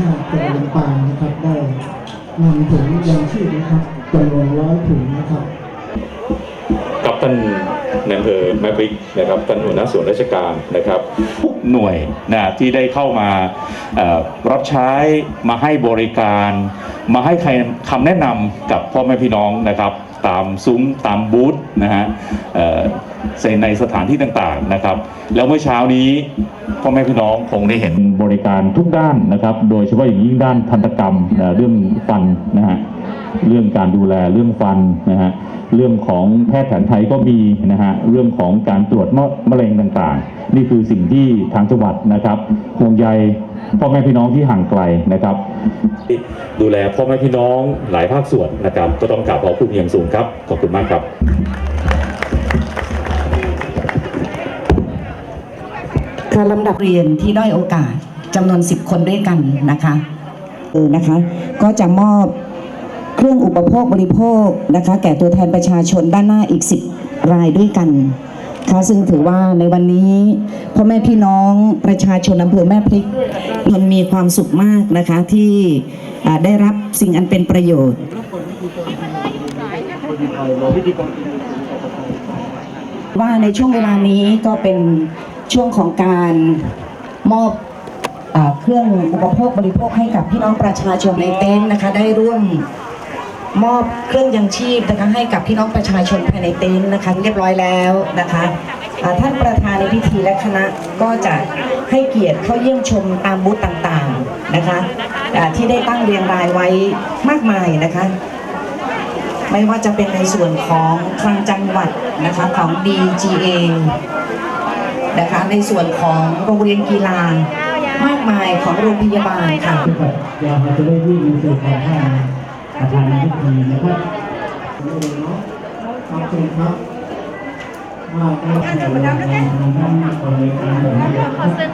ชาติจังหวัดลำปางนะครับได้นำถุงยางชีพนะครับจำนวนร้อยถุงนะครับกับท่านในอำเภอแม่พริกนะครับท่านหัวหน้าส่วนราชการนะครับทุกหน่วยนะที่ได้เข้ามารับใช้มาให้บริการ มาให้คำแนะนำกับพ่อแม่พี่น้องนะครับ ตามซุ้มตามบูธนะฮะเอ่อในสถานที่ต่างๆนะครับ แล้วเมื่อเช้านี้พ่อแม่พี่น้องคงได้เห็นบริการทุกด้านนะครับ โดยเฉพาะอย่างยิ่งด้านทันตกรรมเรื่องฟันนะฮะ เรื่องการดูแลเรื่องฟันนะฮะเรื่องของแพทย์แผนไทยก็มีนะฮะเรื่องของการตรวจมะเร็งต่างๆ นี่คือสิ่งที่ทางจังหวัดนะครับห่วงใยพ่อแม่พี่น้องที่ห่างไกลนะครับ ดูแลพ่อแม่พี่น้องหลายภาคส่วนนะครับ ก็ต้องกราบขอบคุณอย่างสูงครับ ขอบคุณมากครับค่ะลำดับเรียนที่ด้อยโอกาสจำนวน 10 คนด้วยกันนะคะเออนะคะ ก็จะมอบ เครื่องอุปโภคบริโภคนะคะแก่ตัวแทนประชาชนด้านหน้าอีก 10 รายด้วยกันค่ะซึ่งถือว่าในวันนี้พ่อแม่พี่น้องประชาชนอำเภอแม่พริกมันมีความสุขมากนะคะที่ได้รับสิ่งอันเป็นประโยชน์ว่าในช่วงเวลานี้ก็เป็นช่วงของการมอบอเครื่องอุปโภคบริโภคให้กับพี่น้องประชาชนในเต็นท์นะคะได้ร่วม มอบเครื่องยังชีพนะคะให้กับพี่น้องประชาชนภายในเต็นท์นะคะ เรียบร้อยแล้วนะคะท่านประธานในพิธีและคณะก็จะให้เกียรติเข้าเยี่ยมชมตามบูธต่างๆนะคะที่ได้ตั้งเรียงรายไว้มากมายนะคะ ไม่ว่าจะเป็นในส่วนของคลังจังหวัดนะคะของ DGA นะคะในส่วนของโรงเรียนกีฬามากมายของโรงพยาบาลค่ะ นะครับเดี๋ยวเราจะได้วิ่งในสู่ของท่านประธานในพิธีนะครับขอบคุณครับว่าได้แข่งขันทางด้านบริการนะครับ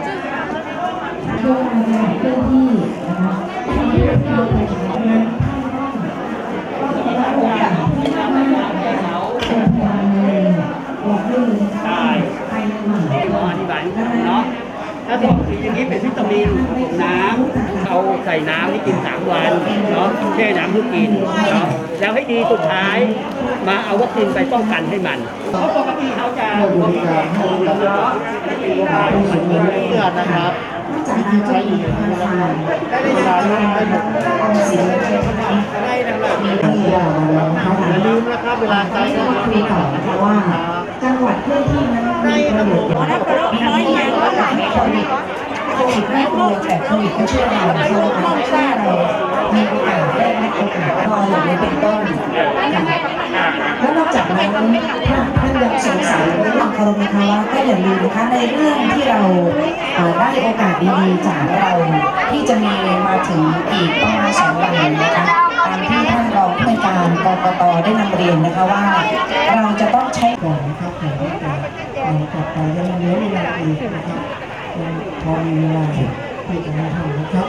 ช่วงเวลาเคลื่อนที่นะคะที่เราไปใช้งานโอกาสที่มากเป็นพยานเลยบอกได้เลยนะคะไปใหม่ ก็อธิบายให้ฟังเนาะ ถ้าบอกอย่างนี้เป็นวิตามินน้ำเอาใส่น้ำนี่กิน3วันเนาะแช่น้ำเพื่อกินเนาะแล้วให้ดีสุดท้าย มาเอาวัคซีนไปป้องกันให้มันเพราะปกติเขาจะให้บริการให้บริการเลือดนะครับจากนั้นก็มีธนาคารเวลาเริ่มได้หมดออมสินนะคะได้นะครับที่ว่ามาแล้วนะครับอย่าลืมนะครับเวลาใช้ก็ก็มาคุยต่อนะคะว่าจังหวัดเคลื่อนที่นั้นมีประโยชน์ กลัวแต่โควิดก็ช่วยเราเราทำช่วยเรามีโอกาสได้รับโอกาสพออย่างนี้เป็นต้นแล้วนอกจากนั้นถ้าท่านยังสงสัยเรื่องคารมคาวะก็อย่าลืมนะคะในเรื่องที่เราได้โอกาสดีๆจากเราที่จะมีมาถึงอีกประมาณสองวันนะคะตามที่ท่านรองผู้การกกตได้นำเรียนนะคะว่า เราจะต้องใช้ก่อนนะครับขอให้แต่เรากลับไปยังเหลือเวลาอีกนะครับพอมีเวลา ที่จะมาทำนะครับ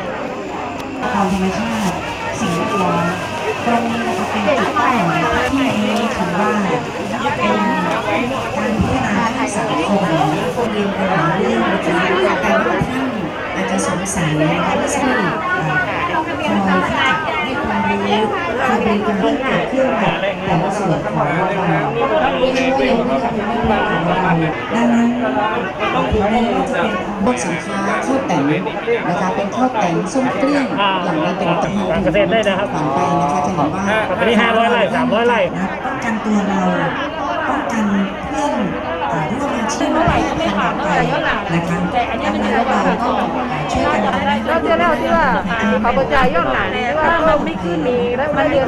ความธรรมชาติสิ่งแวดล้อมตรงนี้นะคะเป็นจุดตั้งที่นี้ถือว่าเป็นการพัฒนาทางสังคมคนเรียนกันหลายเรื่องนะคะแต่ว่าท่านอาจจะสงสัยนะคะที่คอยที่จะให้ความรู้คอยบริการ ของเรมาม่ทำให้ไม่ได้ของเราดังนั้นถึงแม้ว่าจะเป็นบทสินค้าข้าวแต่งนะคะเป็นข้าวแต่งส้มเกลี้ยงอย่างนี้เป็นตะโพงเกษตรได้นะครับผ่านไปนะคะจะเห็นว่าอันนี้500ไร่300ไร่ป้องกันตัวเราป้องกันเพื่อนร่วมอาชีพอะไรขนาดไปนะคะดังนั้นเราต้องช่วยกันทำให้แล้วที่แล้วที่ว่าเขากระจายย้อนหลังว่าเราไม่ขึ้นมีแล้วมันเรียน